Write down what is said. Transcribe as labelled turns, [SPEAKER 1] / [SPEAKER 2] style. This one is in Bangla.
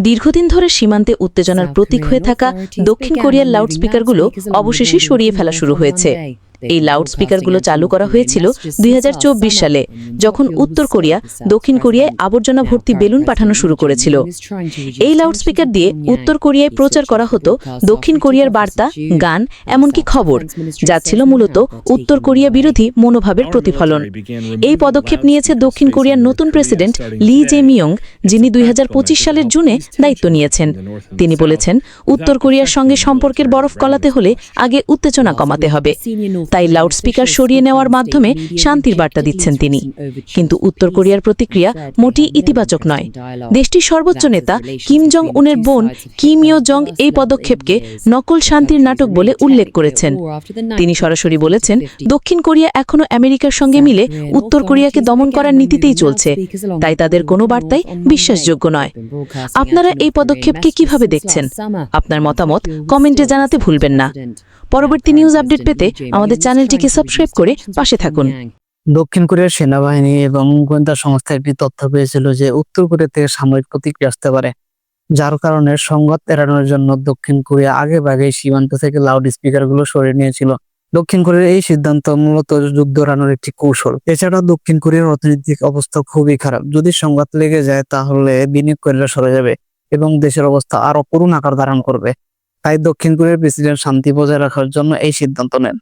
[SPEAKER 1] দীর্ঘদিন ধরে সীমান্তে উত্তেজনার প্রতীক হয়ে থাকা দক্ষিণ কোরিয়ার লাউডস্পিকারগুলো অবশেষে সরিয়ে ফেলা শুরু হয়েছে। এই লাউডস্পিকারগুলো চালু করা হয়েছিল দুই হাজার চব্বিশ সালে, যখন উত্তর কোরিয়া, দক্ষিণ কোরিয়ায় আবর্জনা ভর্তি বেলুন পাঠানো শুরু করেছিল। এই লাউডস্পিকার দিয়ে উত্তর কোরিয়ায় প্রচার করা হতো দক্ষিণ কোরিয়ার বার্তা, গান, এমনকি খবর, যা ছিল মূলত উত্তর কোরিয়া বিরোধী মনোভাবের প্রতিফলন। এই পদক্ষেপ নিয়েছে দক্ষিণ কোরিয়ার নতুন প্রেসিডেন্ট লি জে মিয়ং যিনি দুই হাজার পঁচিশ সালের জুনে দায়িত্ব নিয়েছেন। তিনি বলেছেন, উত্তর কোরিয়ার সঙ্গে সম্পর্কের বরফ গলাতে হলে আগে উত্তেজনা কমাতে হবে। তাই লাউডস্পিকার সরিয়ে নেওয়ার মাধ্যমে শান্তির বার্তা দিচ্ছেন তিনি। কিন্তু উত্তর কোরিয়ার প্রতিক্রিয়া মোটেই ইতিবাচক নয়। দেশটির সর্বোচ্চ নেতা কিম জং উনের বোন কিম ইয় জং এই পদক্ষেপকে নকল শান্তির নাটক বলে উল্লেখ করেছেন। তিনি সরাসরি বলেছেন, দক্ষিণ কোরিয়া এখনও আমেরিকার সঙ্গে মিলে উত্তর কোরিয়াকে দমন করার নীতিতেই চলছে। তাই তাদের কোনো বার্তাই বিশ্বাসযোগ্য নয়। আপনারা এই পদক্ষেপকে কীভাবে দেখছেন? আপনার মতামত কমেন্টে জানাতে ভুলবেন না। পরবর্তী নিউজ আপডেট পেতে আমাদের চ্যানেলটিকে সাবস্ক্রাইব করে পাশে থাকুন।
[SPEAKER 2] দক্ষিণ কোরিয়ার সেনাবাহিনী এবং গোয়েন্দা সংস্থা একটি তথ্য পেয়েছিল যে উত্তর কোরিয়া থেকে সামরিক প্রতিক্রিয়া আসতে পারে, যার কারণে সংঘাত এড়ানোর জন্য দক্ষিণ কোরিয়া আগে ভাগে সীমান্ত থেকে লাউড স্পিকারগুলো সরিয়ে নিয়েছিল। দক্ষিণ কোরিয়ার এই সিদ্ধান্ত মূলত যুদ্ধ এড়ানোর একটি কৌশল। এছাড়া দক্ষিণ কোরিয়ার অর্থনৈতিক অবস্থা খুবই খারাপ। যদি সংঘাত লেগে যায়, তাহলে বিনিয়োগকারীরা সরে যাবে এবং দেশের অবস্থা আরও করুণ আকার ধারণ করবে। তাই দক্ষিণ কোরিয়ার প্রেসিডেন্ট শান্তি বজায় রাখার জন্য এই সিদ্ধান্ত নেন।